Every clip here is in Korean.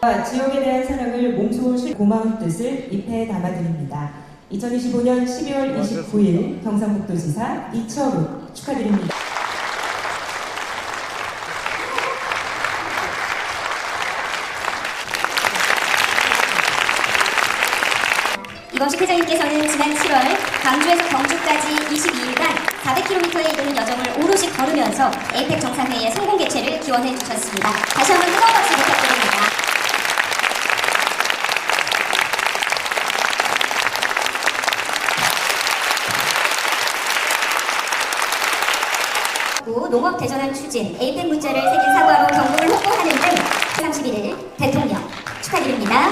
지역에 대한 사랑을 몸소 실 고마운 뜻을 잎에 담아드립니다. 2025년 12월 29일 경상북도지사 이철우 축하드립니다. 주 회장님께서는 지난 7월 광주에서 경주까지 22일간 400km에 이르는 여정을 오롯이 걸으면서 에이펙 정상회의의 성공 개최를 기원해 주셨습니다. 다시 한번 뜨거운 박수 부탁드립니다. 구 농업 대전환 추진 에이펙 문자를 새긴 사과로 경북을 홍보하는 등 31일 대통령 축하드립니다.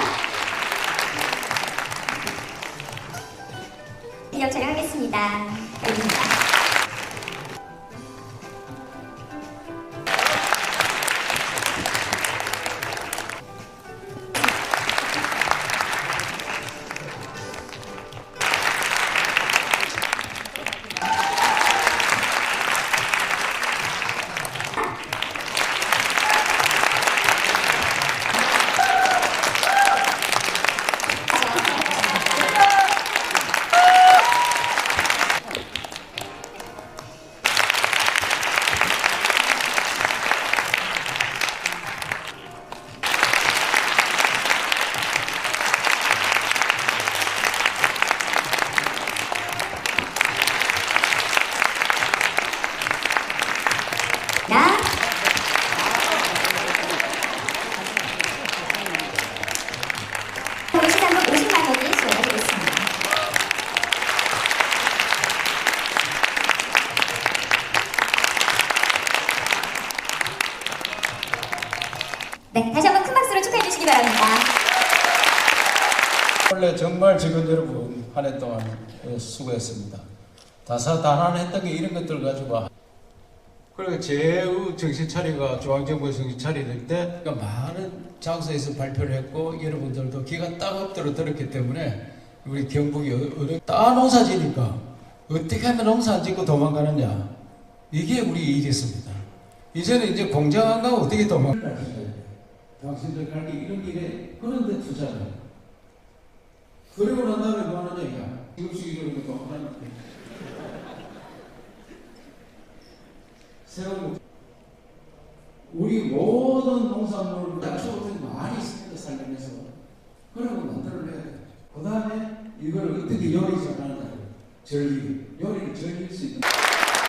기념 촬영하겠습니다. 여기입니다. 네, 다시 한번 큰 박수로 축하해 주시기 바랍니다. 원래 정말 직원 여러분 한 해 동안 수고했습니다. 다사다난했던 게 이런 것들 가지고 그리고 제우 정신 차리가 중앙정부 정신 차리될 때 그러니까 많은 장소에서 발표를 했고 여러분들도 기가 따갑도록 들었기 때문에 우리 경북이 어려 따 농사 지니까 어떻게 하면 농사 안 짓고 도망가느냐 이게 우리 일이었습니다. 이제는 이제 공장 안 가고 어떻게 도망가? 당신들 갈게 이런 일에 그런 데 투자를 그리고 난 다음에 뭐 하느냐 이거. 지급식이로 또 하나 세월호 우리 모든 농산물을 약초부터 많이 있습니다 살면서 그러고 만들어내야 돼요. 그 다음에 이걸 어떻게 요리 잘하느냐. 절기 요리를 즐길 수 있는